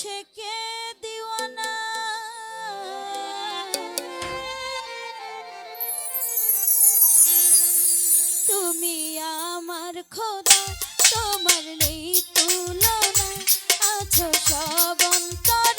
আশেকে দিওয়ানা? তুমি আমার খোদা তোমার নেই তুলনা। আছো সব অন্তর।